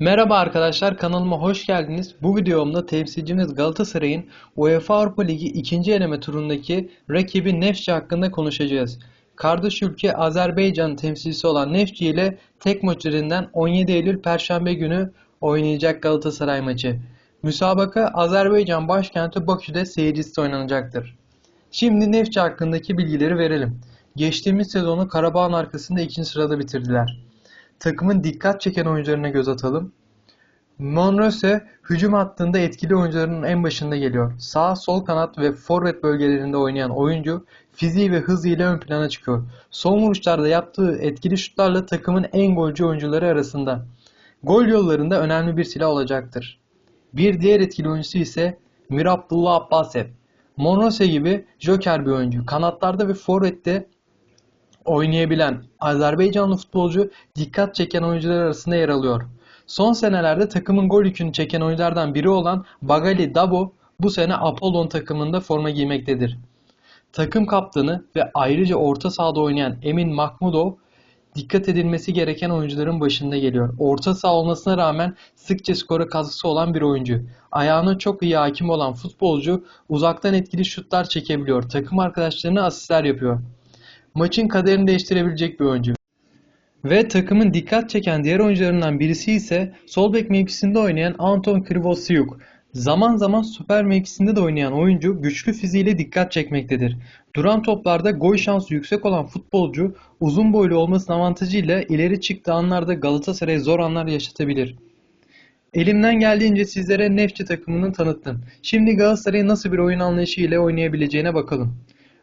Merhaba arkadaşlar kanalıma hoş geldiniz. Bu videomda temsilcimiz Galatasaray'ın UEFA Avrupa Ligi 2. eleme turundaki rakibi Nefçi hakkında konuşacağız. Kardeş ülke Azerbaycan temsilcisi olan Nefçi ile tek maç üzerinden 17 Eylül Perşembe günü oynayacak Galatasaray maçı. Müsabaka Azerbaycan başkenti Bakü'de seyircisiz oynanacaktır. Şimdi Nefçi hakkındaki bilgileri verelim. Geçtiğimiz sezonu Karabağ'ın arkasında ikinci sırada bitirdiler. Takımın dikkat çeken oyuncularına göz atalım. Monrose hücum hattında etkili oyuncuların en başında geliyor. Sağ, sol kanat ve forvet bölgelerinde oynayan oyuncu fiziği ve hızıyla ön plana çıkıyor. Son vuruşlarda yaptığı etkili şutlarla takımın en golcü oyuncuları arasında. Gol yollarında önemli bir silah olacaktır. Bir diğer etkili oyuncusu ise Mir Abdullah Abbasev. Monrose gibi joker bir oyuncu. Kanatlarda ve forvette oynayabilen Azerbaycanlı futbolcu dikkat çeken oyuncular arasında yer alıyor. Son senelerde takımın gol yükünü çeken oyunculardan biri olan Bagali Dabo bu sene Apollon takımında forma giymektedir. Takım kaptanı ve ayrıca orta sahada oynayan Emin Mahmudov dikkat edilmesi gereken oyuncuların başında geliyor. Orta saha olmasına rağmen sıkça skora katkısı olan bir oyuncu. Ayağına çok iyi hakim olan futbolcu uzaktan etkili şutlar çekebiliyor. Takım arkadaşlarına asistler yapıyor maçın kaderini değiştirebilecek bir oyuncu. Ve takımın dikkat çeken diğer oyuncularından birisi ise sol bek mevkisinde oynayan Anton Krivosiuk. Zaman zaman süper mevkisinde de oynayan oyuncu güçlü fiziğiyle dikkat çekmektedir. Duran toplarda gol şansı yüksek olan futbolcu uzun boylu olmasının avantajıyla ileri çıktığı anlarda Galatasaray'a zor anlar yaşatabilir. Elimden geldiğince sizlere Nefçi takımını tanıttım. Şimdi Galatasaray'ın nasıl bir oyun anlayışı ile oynayabileceğine bakalım.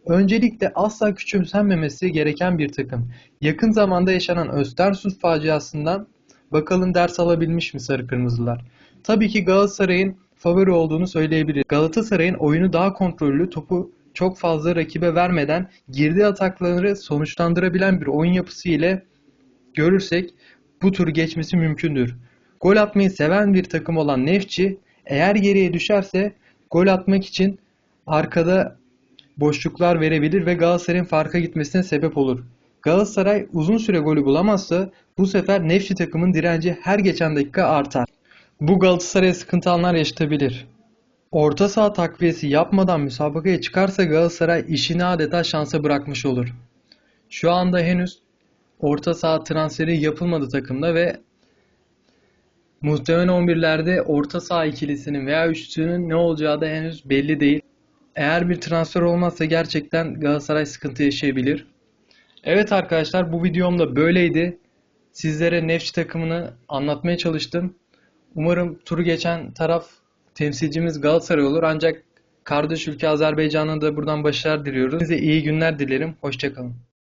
Öncelikle asla küçümsenmemesi gereken bir takım. Yakın zamanda yaşanan Östersund faciasından bakalım ders alabilmiş mi Sarı Kırmızılar? Tabii ki Galatasaray'ın favori olduğunu söyleyebiliriz. Galatasaray'ın oyunu daha kontrollü, topu çok fazla rakibe vermeden girdiği atakları sonuçlandırabilen bir oyun yapısı ile görürsek bu tur geçmesi mümkündür. Gol atmayı seven bir takım olan Nefçi eğer geriye düşerse gol atmak için arkada boşluklar verebilir ve Galatasaray'ın farka gitmesine sebep olur. Galatasaray uzun süre golü bulamazsa bu sefer Nefçi takımın direnci her geçen dakika artar. Bu Galatasaray'a sıkıntı anlar yaşatabilir. Orta saha takviyesi yapmadan müsabakaya çıkarsa Galatasaray işini adeta şansa bırakmış olur. Şu anda henüz orta saha transferi yapılmadı takımda ve muhtemelen 11'lerde orta saha ikilisinin veya üçlünün ne olacağı da henüz belli değil. Eğer bir transfer olmazsa gerçekten Galatasaray sıkıntı yaşayabilir. Evet arkadaşlar bu videom da böyleydi. Sizlere Nefçi takımını anlatmaya çalıştım. Umarım turu geçen taraf temsilcimiz Galatasaray olur. Ancak kardeş ülke Azerbaycan'a da buradan başarılar diliyoruz. Size iyi günler dilerim. Hoşçakalın.